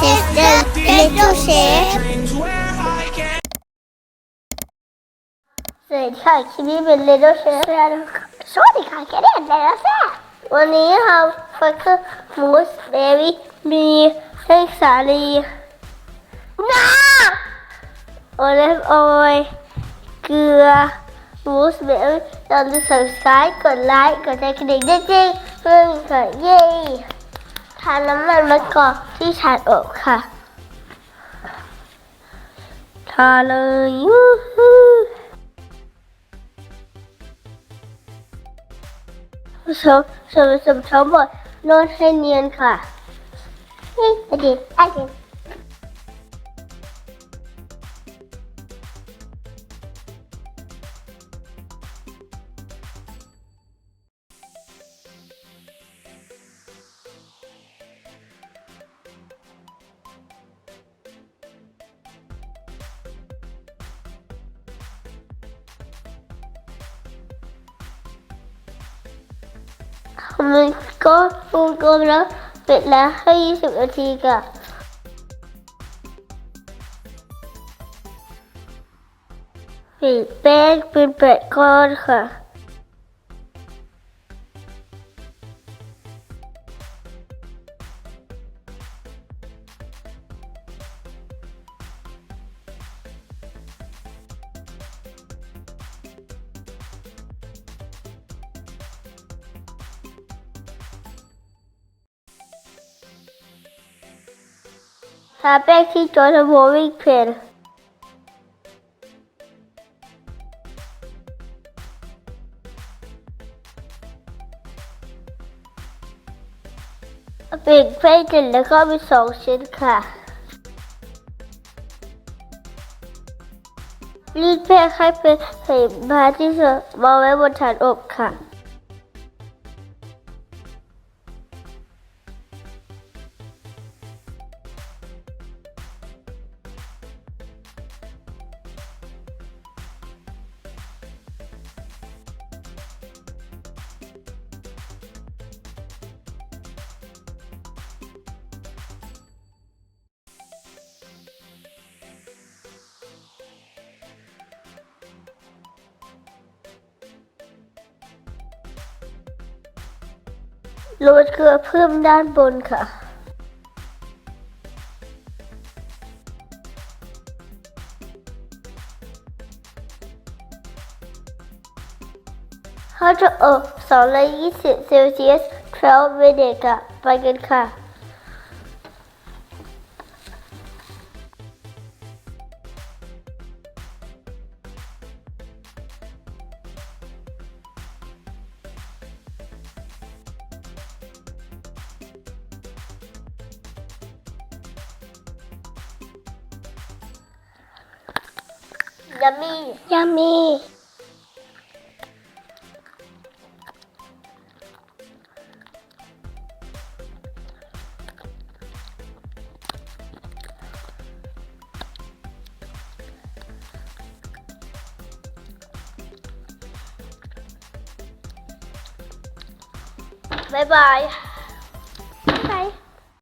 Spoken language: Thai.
This is the little chef สวัสดีค่ะคลิปนี้เป็น Little Chef สวัสดีค่ะแกเรียนแล้วแซ่วันนี้เราฟักซ์มูสเบบี้มีเค้กสาลีน้าโอเลฟออยเกลือมูสเบบี้ตอนดูสับสไครต์กดไลค์กดใจกระดิ่งจริงๆเพื่อนค่ะเย้ ทานน้ำมันมะกอกที่ชานอกค่ะ ทาเลยยูฮูผสมส่วนผสมทั้งหมดนวดให้เนียนค่ะนี่อดีตอดีต มันก็วงกลมแล้วปิดแล้วให้ 20 นาทีค่ะปิดแป้งเป็นแปดก้อนค่ะ ทาแป้งที่จอทำโบวิ่งเพนปิดแป้งเสร็จแล้วก็มีสองชิ้นค่ะรีดแป้งให้เป็นเห็นบาที่สุดวางไว้บนฐานอบค่ะ โรยเกลือเพิ่มด้านบนค่ะ เขาจะอบ220เซลเซียส12 minutes ค่ะไปกันค่ะ Yummy. Yummy. Bye bye.